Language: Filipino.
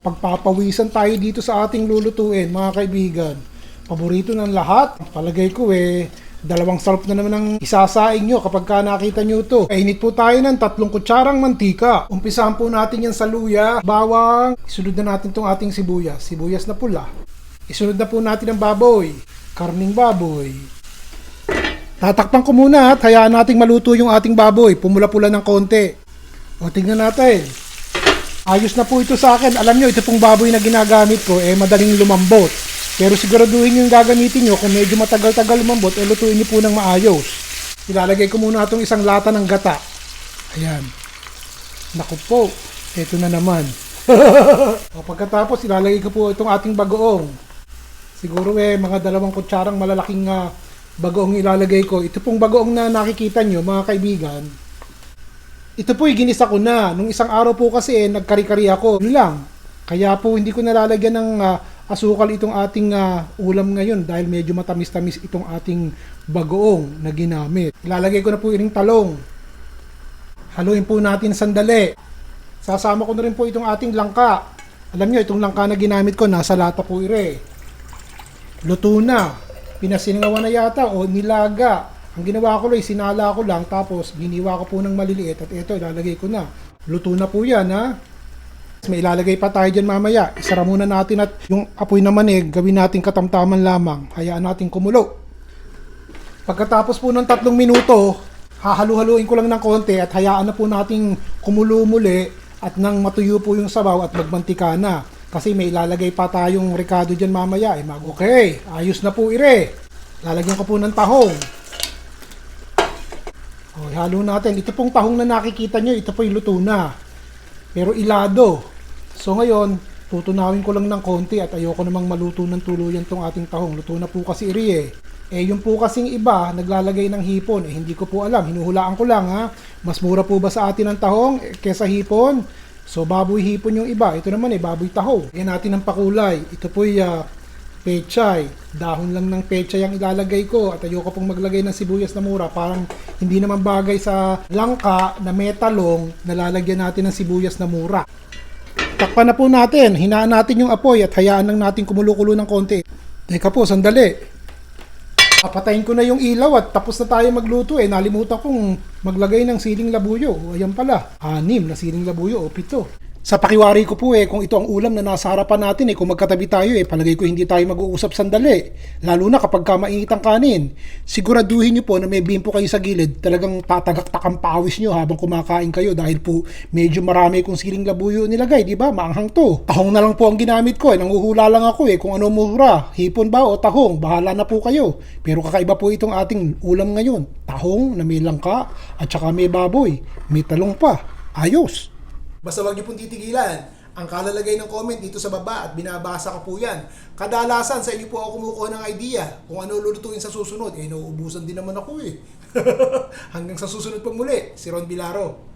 Pagpapawisan tayo dito sa ating lulutuin, mga kaibigan. Paborito ng lahat. Palagay ko eh, dalawang sarap na naman ang isasaing nyo kapag ka nakita nyo ito. Kainit po tayo ng tatlong kutsarang mantika. Umpisahan po natin yan sa luya, bawang. Isunod na natin tong ating sibuyas. Sibuyas na pula. Isunod na po natin ang baboy. Karning baboy. Tatakpan ko muna at hayaan nating maluto yung ating baboy. Pumula-pula ng konti. O tingnan natin. Ayos na po ito sa akin. Alam nyo, ito pong baboy na ginagamit ko, eh madaling lumambot. Pero siguraduhin yung gagamitin nyo, kung medyo matagal-tagal lumambot, eh lutuin nyo po ng maayos. Ilalagay ko muna itong isang lata ng gata. Ayan. Naku po, ito na naman. o pagkatapos, ilalagay ko po itong ating bagoong. Siguro eh, mga dalawang kutsarang malalaking ah, bagoong ilalagay ko. Ito pong bagoong na nakikita nyo, mga kaibigan, ito po, ginisa ko na. Nung isang araw po kasi, eh, nagkari-kari ako. Yun lang. Kaya po, hindi ko nalalagyan ng ah, asukal itong ating ah, ulam ngayon dahil medyo matamis-tamis itong ating bagoong na ginamit. Ilalagay ko na po yung talong. Haluin po natin sandali. Sasama ko na rin po itong ating langka. Alam nyo, itong langka na ginamit ko, nasa lata po ire. Luto na. Pinasingawan na yata o nilaga. Ang ginawa ko lang, sinala ko lang, tapos giniwa ko po ng maliliit at ito, ilalagay ko na. Luto na po yan, ha? May ilalagay pa tayo dyan mamaya. Isara muna natin at yung apoy naman eh, gawin natin katamtaman lamang. Hayaan natin kumulo. Pagkatapos po ng tatlong minuto, hahalu-haluin ko lang ng konti at hayaan na po nating kumulo muli at nang matuyo po yung sabaw at magmantika na. Kasi may ilalagay pa tayong rekado dyan mamaya. Eh, mag okay, ayos na po ire. Lalagyan ko po ng tahong. O, halo natin. Ito pong tahong na nakikita nyo, ito po yung luto na. Pero ilado. So ngayon, tutunawin ko lang ng konti at ayoko namang maluto ng tuluyan tong ating tahong. Luto na po kasi iri eh. Eh yung po kasing iba, naglalagay ng hipon. Eh hindi ko po alam, hinuhulaan ko lang ha. Mas mura po ba sa atin ang tahong eh, kesa hipon? So baboy hipon yung iba. Ito naman eh, baboy tahong. Yan natin ang pakulay. Ito po yung ah, pechay. Dahon lang ng pechay ang ilalagay ko at ayoko pong maglagay ng sibuyas na mura. Parang hindi naman bagay sa langka na metalong na lalagyan natin ng sibuyas na mura. Takpan na po natin. Hinaan natin yung apoy at hayaan lang natin kumulo-kulo ng konti. Teka po, sandali. Papatayin ko na yung ilaw at tapos na tayo magluto eh. Nalimutan kong maglagay ng siling labuyo. O, ayan pala. Anim na siling labuyo o pito. Sa pakiwari ko po eh, kung ito ang ulam na nasa harapan natin eh, kung magkatabi tayo eh, palagay ko hindi tayo mag-uusap sandali. Lalo na kapag ka mainit ang kanin. Siguraduhin nyo po na may bimpo kayo sa gilid, talagang tatagaktak ang pawis nyo habang kumakain kayo dahil po medyo marami kong siling labuyo nilagay, di ba? Maanghang to. Tahong na lang po ang ginamit ko eh, nanguhula lang ako eh kung ano mura, hipon ba o tahong, bahala na po kayo. Pero kakaiba po itong ating ulam ngayon. Tahong na may langka at saka may baboy, may talong pa. Ayos! Basta wag niyo pong titigilan. Ang kalalagay ng comment dito sa baba at binabasa ko po yan. Kadalasan sa inyo po ako kumukuha ng idea kung ano lulutuin sa susunod. Eh, nauubusan din naman ako eh. Hanggang sa susunod pang muli, si Ron Bilaro.